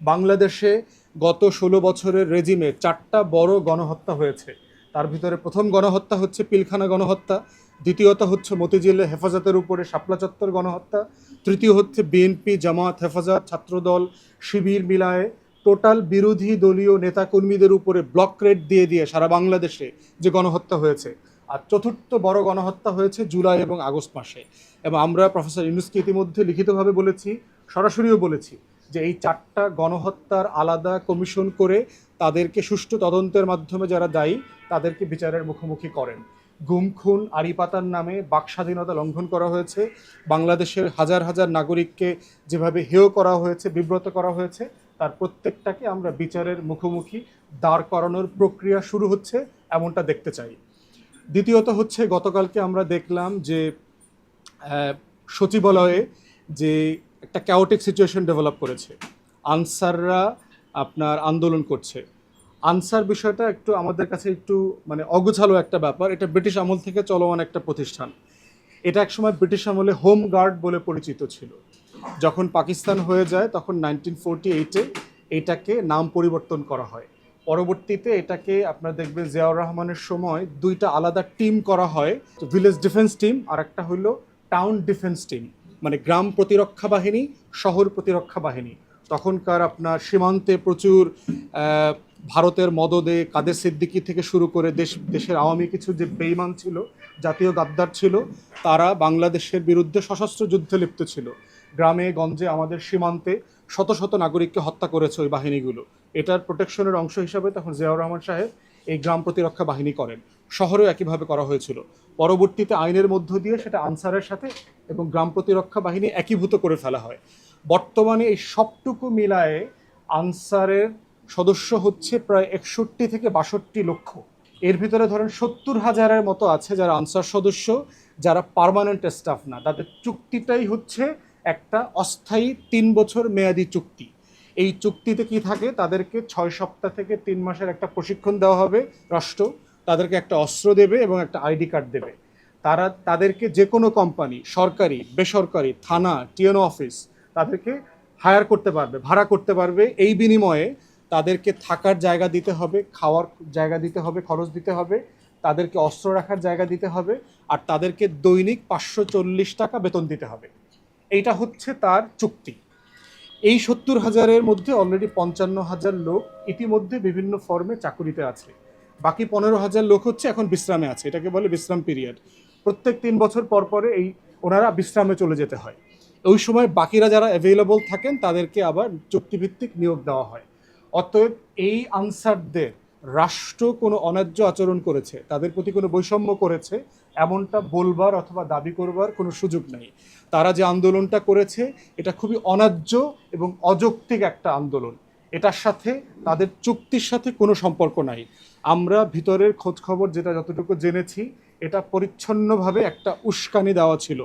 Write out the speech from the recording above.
বাংলাদেশে গত ষোলো বছরের রেজিমে চারটা বড় গণহত্যা হয়েছে। তার ভিতরে প্রথম গণহত্যা হচ্ছে পিলখানা গণহত্যা, দ্বিতীয়ত হচ্ছে মতিঝিলে হেফাজতের উপরে শাপলা চত্বর গণহত্যা, তৃতীয় হচ্ছে বিএনপি, জামাত, হেফাজত, ছাত্রদল, শিবির মিলায়ে টোটাল বিরোধী দলীয় নেতাকর্মীদের উপরে ব্লক রেড দিয়ে দিয়ে সারা বাংলাদেশে যে গণহত্যা হয়েছে। আর চতুর্থ বড় গণহত্যা হয়েছে জুলাই এবং আগস্ট মাসে। এবং আমরা প্রফেসর ইউনুসকে ইতিমধ্যে লিখিতভাবে বলেছি, সরাসরিও বলেছি যে এই চারটা গণহত্যার আলাদা কমিশন করে তাদেরকে সুষ্ঠু তদন্তের মাধ্যমে যারা দায়ী, তাদেরকে বিচারের মুখোমুখি করেন। গুম, খুন আড়িপাতার নামে বাক স্বাধীনতা লঙ্ঘন করা হয়েছে। বাংলাদেশের হাজার হাজার নাগরিককে যেভাবে হেয় করা হয়েছে, বিব্রত করা হয়েছে, তার প্রত্যেকটাকে আমরা বিচারের মুখোমুখি দাঁড় করানোর প্রক্রিয়া শুরু হচ্ছে, এমনটা দেখতে চাই। দ্বিতীয়ত হচ্ছে গতকালকে আমরা দেখলাম যে সচিবালয়ে যে একটা ক্যাওটিক সিচুয়েশন ডেভেলপ করেছে। আনসাররা আপনার আন্দোলন করছে। আনসার বিষয়টা একটু আমাদের কাছে একটু মানে অগোছালো একটা ব্যাপার। এটা ব্রিটিশ আমল থেকে চলমান একটা প্রতিষ্ঠান। এটা একসময় ব্রিটিশ আমলে হোম গার্ড বলে পরিচিত ছিল। যখন পাকিস্তান হয়ে যায়, তখন নাইনটিন ফোরটি এইটে এটাকে নাম পরিবর্তন করা হয়। পরবর্তীতে এটাকে আপনারা দেখবেন জিয়াউর রহমানের সময় দুইটা আলাদা টিম করা হয়। ভিলেজ ডিফেন্স টিম আর একটা হলো টাউন ডিফেন্স টিম মানে গ্রাম প্রতিরক্ষা বাহিনী, শহর প্রতিরক্ষা বাহিনী। তখনকার আপনার সীমান্তে প্রচুর ভারতের মদদে কাদের সিদ্দিকি থেকে শুরু করে দেশ, দেশের আওয়ামী কিছু যে বেইমান ছিল, জাতীয় গাদ্দার ছিল, তারা বাংলাদেশের বিরুদ্ধে সশস্ত্র যুদ্ধে লিপ্ত ছিল। গ্রামে, গঞ্জে, আমাদের সীমান্তে শত শত নাগরিককে হত্যা করেছে ওই বাহিনীগুলো। এটার প্রোটেকশনের অংশ হিসাবে তখন জিয়াউর রহমান সাহেব এই গ্রাম প্রতিরক্ষা বাহিনী করেন। শহরেও একইভাবে করা হয়েছিল। পরবর্তীতে আইনের মধ্য দিয়ে সেটা আনসারের সাথে এবং গ্রাম প্রতিরক্ষা বাহিনী একীভূত করে ফেলা হয়। বর্তমানে এই সবটুকু মিলায়ে আনসারের সদস্য হচ্ছে প্রায় একষট্টি থেকে বাষট্টি লক্ষ। এর ভিতরে ধরেন সত্তর হাজারের মতো আছে যারা আনসার সদস্য, যারা পার্মানেন্ট স্টাফ না। তাদের চুক্তিটাই হচ্ছে একটা অস্থায়ী তিন বছর মেয়াদি চুক্তি। এই চুক্তিতে কি থাকে? তাদেরকে ছয় সপ্তাহ থেকে তিন মাসের একটা প্রশিক্ষণ দেওয়া হবে রাষ্ট্র। তাদেরকে একটা অস্ত্র দেবে এবং একটা আইডি কার্ড দেবে। তারা, তাদেরকে যে কোনো কোম্পানি, সরকারি, বেসরকারি, থানা টিএনও অফিস, তাদেরকে হায়ার করতে পারবে, ভাড়া করতে পারবে। এই বিনিময়ে তাদেরকে থাকার জায়গা দিতে হবে, খাওয়ার জায়গা দিতে হবে, খরচ দিতে হবে, তাদেরকে অস্ত্র রাখার জায়গা দিতে হবে, আর তাদেরকে দৈনিক পাঁচশো চল্লিশ টাকা বেতন দিতে হবে। এইটা হচ্ছে তার চুক্তি। এই সত্তর হাজারের মধ্যে অলরেডি পঞ্চান্ন হাজার লোক ইতিমধ্যে বিভিন্ন ফর্মে চাকুরিতে আছে। বাকি পনেরো হাজার লোক হচ্ছে এখন বিশ্রামে আছে, এটাকে বলে বিশ্রাম পিরিয়ড প্রত্যেক তিন বছর পর পরে এই ওনারা বিশ্রামে চলে যেতে হয়। ওই সময় বাকিরা যারা অ্যাভেলেবল থাকেন, তাদেরকে আবার চুক্তিভিত্তিক নিয়োগ দেওয়া হয়। অতএব এই আনসারদের রাষ্ট্র কোনো অন্যায্য আচরণ করেছে, তাদের প্রতি কোনো বৈষম্য করেছে, এমনটা বলবার অথবা দাবি করবার কোনো সুযোগ নেই। তারা যে আন্দোলনটা করেছে, এটা খুবই অন্যায্য এবং অযৌক্তিক একটা আন্দোলন। এটার সাথে, তাদের চুক্তির সাথে কোনো সম্পর্ক নাই। আমরা ভিতরের খোঁজখবর যেটা যতটুকু জেনেছি, এটা পরিচ্ছন্নভাবে একটা উস্কানি দেওয়া ছিল।